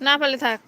না পারলে থাক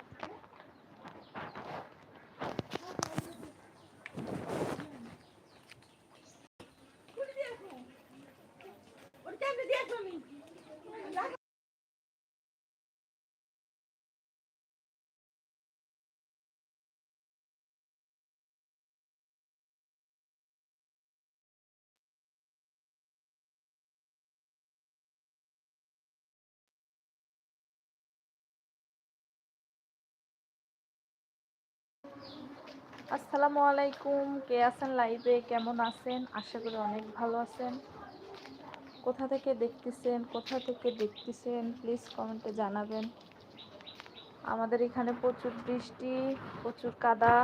আসসালামু আলাইকুম, কে আছেন লাইভে, কেমন আছেন? আশা করি অনেক ভালো আছেন। কোথা থেকে দেখতেছেন, কোথা থেকে দেখতেছেন প্লিজ কমেন্টে জানাবেন। আমাদের এখানে প্রচুর বৃষ্টি, প্রচুর কাদা।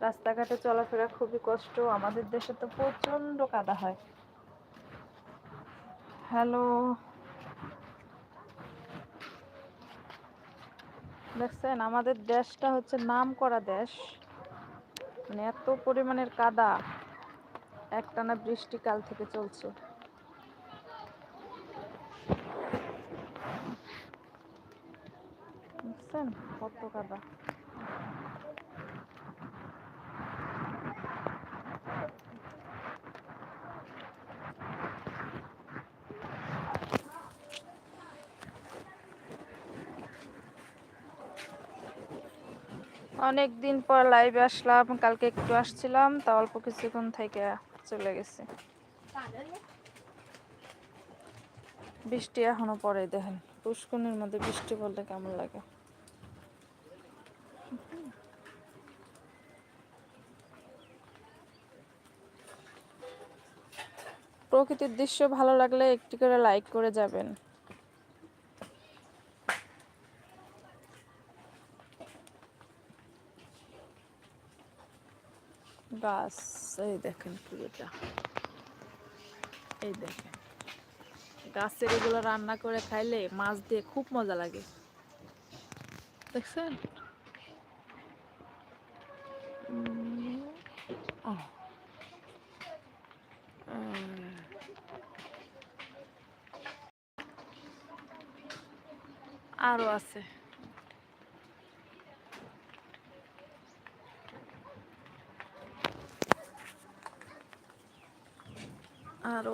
রাস্তাঘাটে চলাফেরা খুবই কষ্ট, আমাদের দেশে তো প্রচণ্ড কাদা হয়। হ্যালো দেখছেন, আমাদের দেশটা হচ্ছে নাম করা দেশ। মানে এত পরিমাণের কাদা। একটানা বৃষ্টিকাল থেকে চলছে। দেখছেন, কত কাদা। অনেক দিন পর লাইভে আসলাম, কালকে একটু আসছিলাম, তা অল্প কিছুক্ষণ থেকে চলে গেছে। বৃষ্টি এখনও পরে দেখেন পুষ্কনির মধ্যে বৃষ্টি পড়লে কেমন লাগে। প্রকৃতির দৃশ্য ভালো লাগলে একটি করে লাইক করে যাবেন। গাছ এই দেখেন এই দেখেন। গাছের এগুলো রান্না করে খাইলে মাছ দিয়ে খুব মজা লাগে। দেখছেন। আরও আছে আর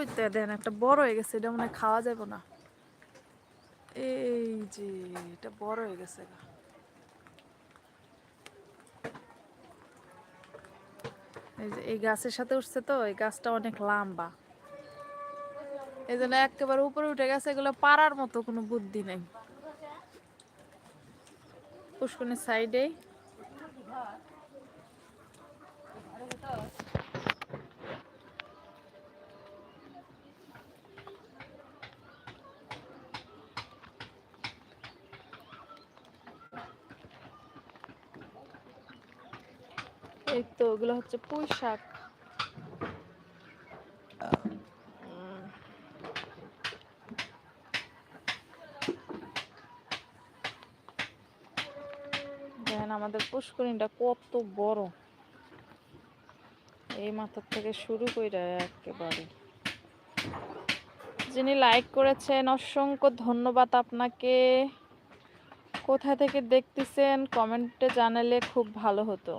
ওই দেন, একটা বড় হয়ে গেছে, এটা মনে খাওয়া যাবে না। এই যে, এটা বড় হয়ে গেছে গা। এই গাছের সাথে উঠছে তো, এই গাছটা অনেক লম্বা। এই জন্য একেবারে উপরে উঠে গেছে, এগুলো পাড়ার মতো, কোনো বুদ্ধি নেই। পুষ্কনের সাইডে এই তো ওগুলো হচ্ছে পুঁই শাক। দেখেন আমাদের পুষ্করিণীটা কত বড়। এই মাথার থেকে শুরু করে একেবারে। যিনি লাইক করেছেন, অসংখ্য ধন্যবাদ আপনাকে। কোথা থেকে দেখতেছেন, কমেন্টে জানালে খুব ভালো হতো।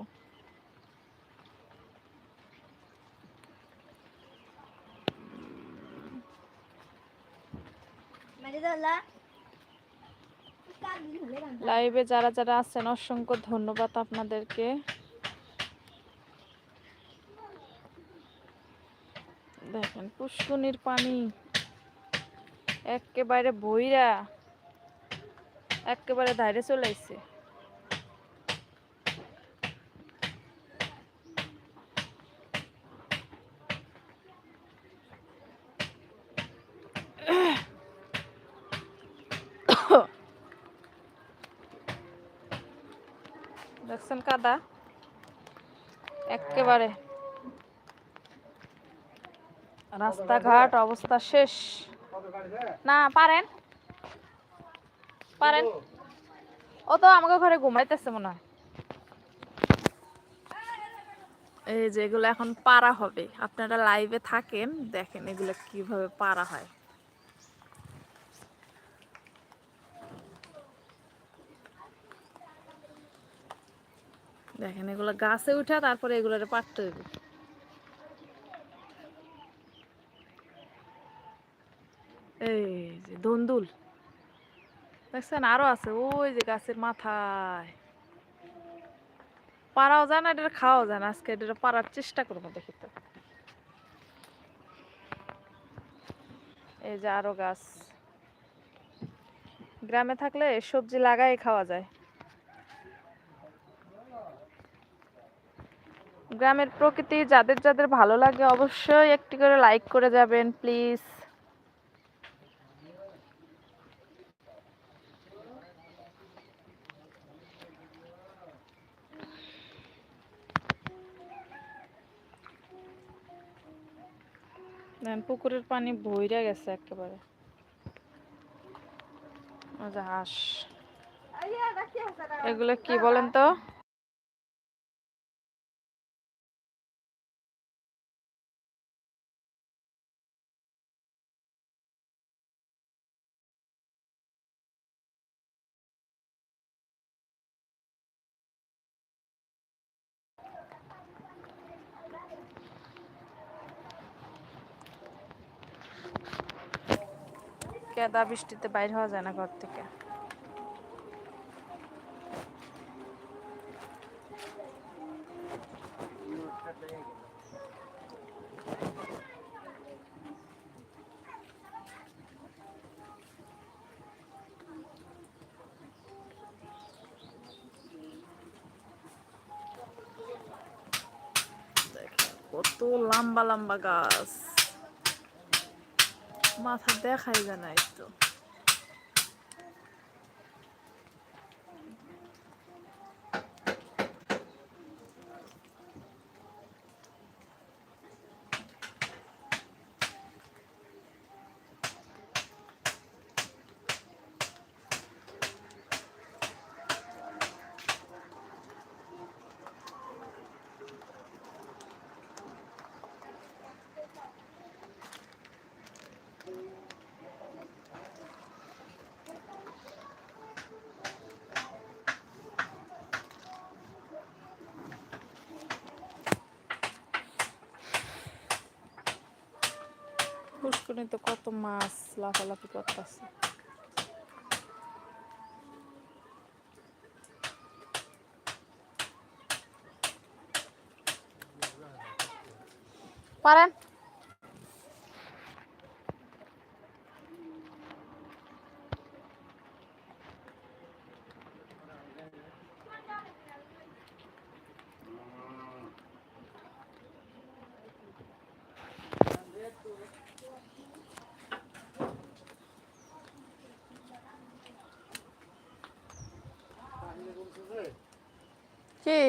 লাইভে যারা যারা আছেন, অসংখ্য ধন্যবাদ আপনাদেরকে। দেখেন, পুষ্কুনির পানি। একেবারে বইরা, একেবারে ধারে চলে দেখছেন কাদা। একেবারে। রাস্তাঘাট, অবস্থা শেষ। না, পারেন। পারেন। ও তো আমাকে ঘরে ঘুমাইতেছে মনে হয়। এই যে এগুলো এখন পারা হবে। আপনারা লাইভে থাকেন, দেখেন এগুলো কীভাবে পারা হয়। দেখেন, এগুলো গাছে উঠা, তারপরে এগুলোরে পাটতে হবে এই যে দন্দুল দেখছেন, আরও আছে, ওই যে গাছের মাথায়। পারাও যায় না এটা খাওয়াও যায় না। আজকে এটা পারার চেষ্টা করব দেখি তো। এই যে আরও গাছ। গ্রামে থাকলে সবজি লাগাই খাওয়া যায়। গ্রামের প্রকৃতি যাদের যাদের ভালো লাগে অবশ্যই একটি করে লাইক করে যাবেন প্লিজ পুকুরের পানি বইরা গেছে একেবারে। হাঁস। এগুলো কি বলেন তো? কেদা বৃষ্টিতে বাইর হওয়া যায় না ঘর থেকে। কত লম্বা লম্বা গাছ। মাথা দেখাই যায় না এই তো পুষ্করিতে কত মাছ লাফালাফি করতেছে পারেন কে?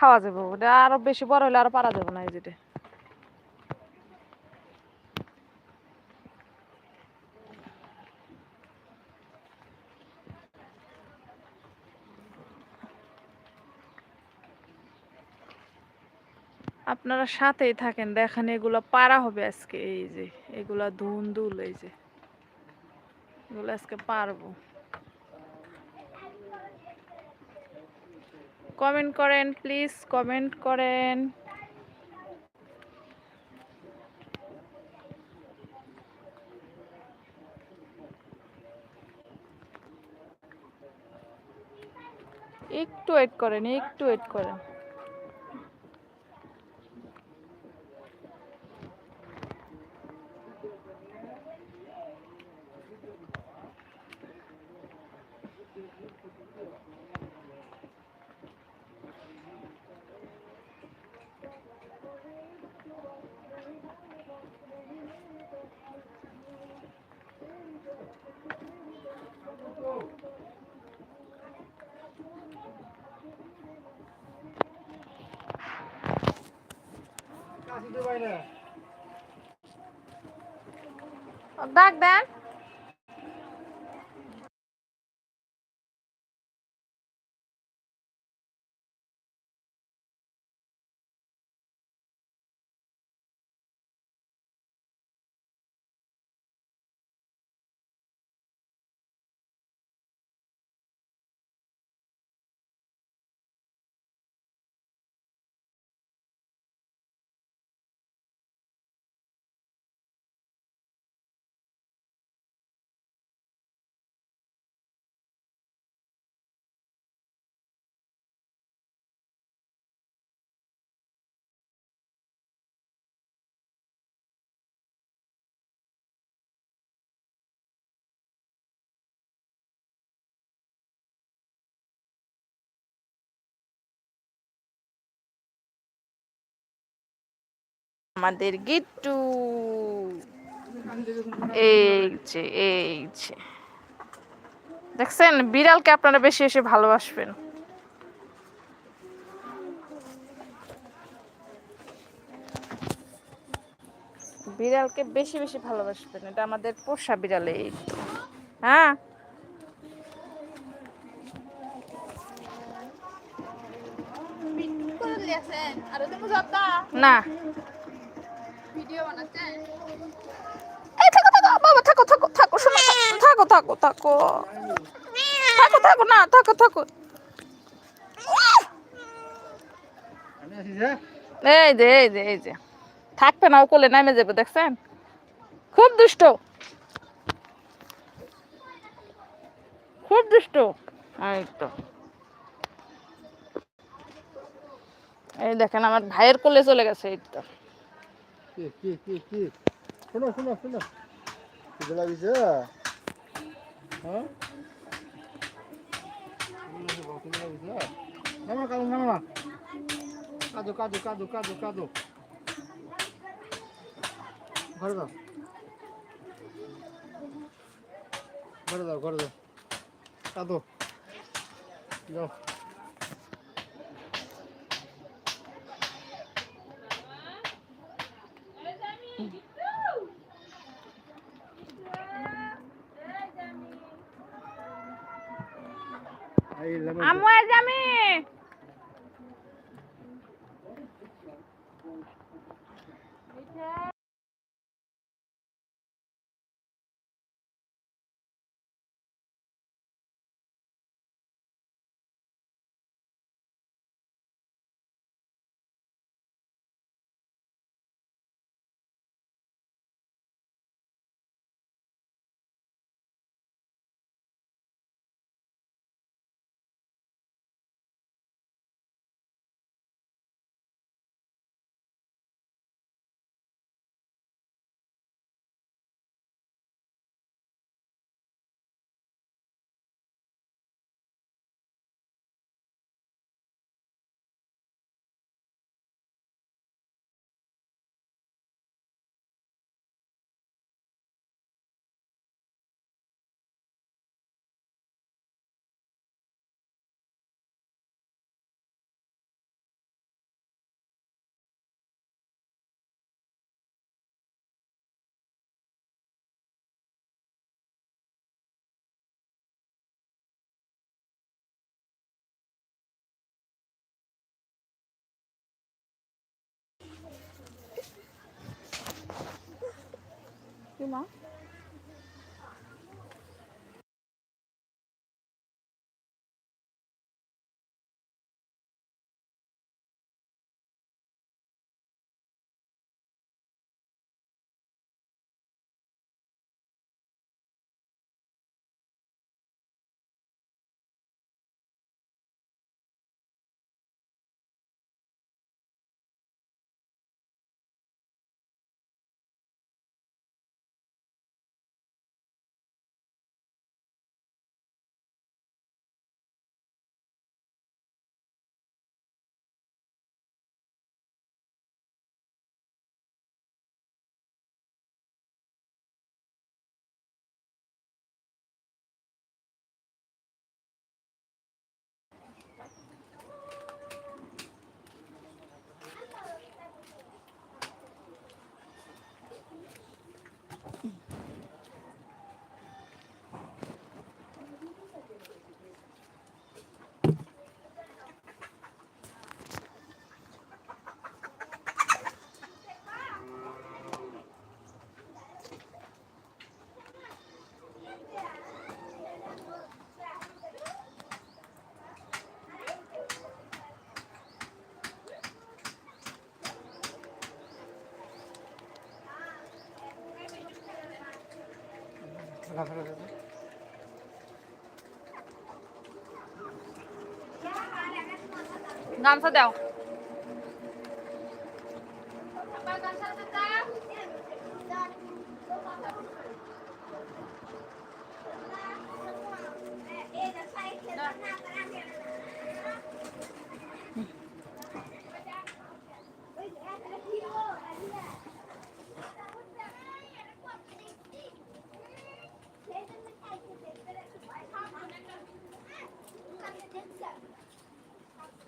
খাওয়া আরও বেশি বড় হলে আরও পারা না, এই যেটা আপনারা সাথেই থাকেন, দেখেন এগুলো পারা হবে আজকে, এই যে, এগুলা ধুন দুল এই যে। এগুলো পারব। কমেন্ট করেন প্লিজ কমেন্ট করেন। একটু ওয়েট করেন একটু ওয়েট করেন। ডাক দেন আমাদের গিট্টু এই যে এই যে। দেখছেন? বিড়ালকে আপনারা বেশি এসে ভালোবাসবেন। বিড়ালকে বেশি বেশি ভালোবাসবেন। এটা আমাদের পোষা বিড়াল এই হ্যাঁ? না। এই থাকো থাকো বাবা থাকো থাকো থাকো শোনো থাকো থাকো থাকো থাকো। থাকো না থাকো থাকো। আমি আছি যে এই যে এই যে এই যে। থাকবে না ও কোলে নামে যাবে দেখছেন? খুব দুষ্ট। খুব দুষ্ট। এই তো। এই দেখেন আমার ভাইয়ের কোলে চলে গেছে এই তো। কি কি কি কি? শোনো শোনো শোনো। কি লাগিছে? হ্যাঁ নামা কাদু নামা। কাদু কাদু কাদু কাদু কাদু ঘরে দাও। ঘরে দাও ঘরে দাও। কাদু। যাও। না গামছা দাও।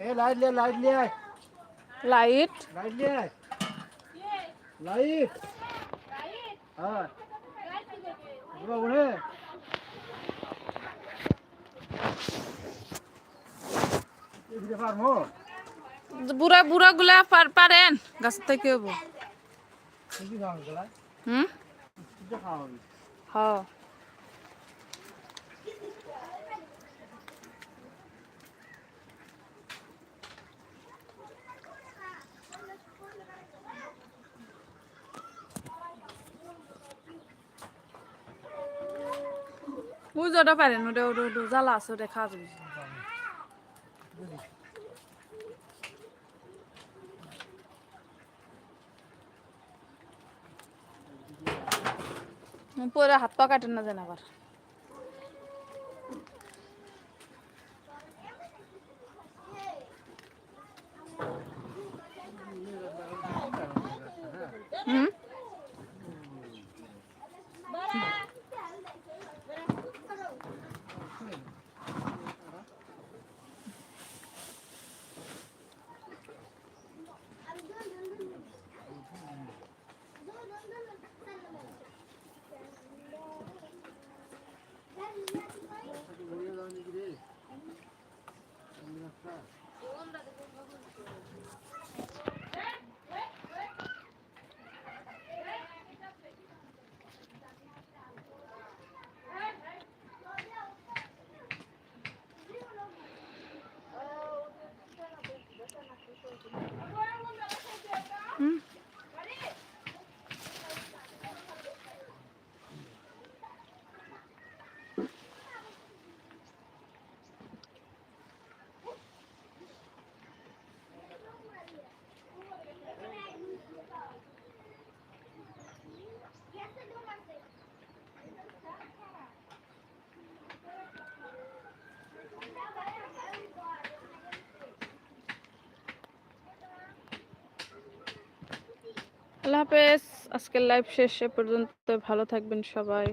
এ লাইট লিয়ে লাইট লিয়ে লাইট লাইট লিয়ে লাইট হ্যাঁ বাবু রে এদিকে পারমো বুড়া বুড়া গুলা পারেন গাছ থেকে হব কি খাওয়াবি গলা হুম কি বুঝোটা পারেন ওটা ওটা ওটা জ্বালা ওটা পরে হাত পা কাটেন না যেন আল্লাহ হাফেজ। আজকের লাইভ শেষ এ পর্যন্ত ভালো থাকবেন সবাই।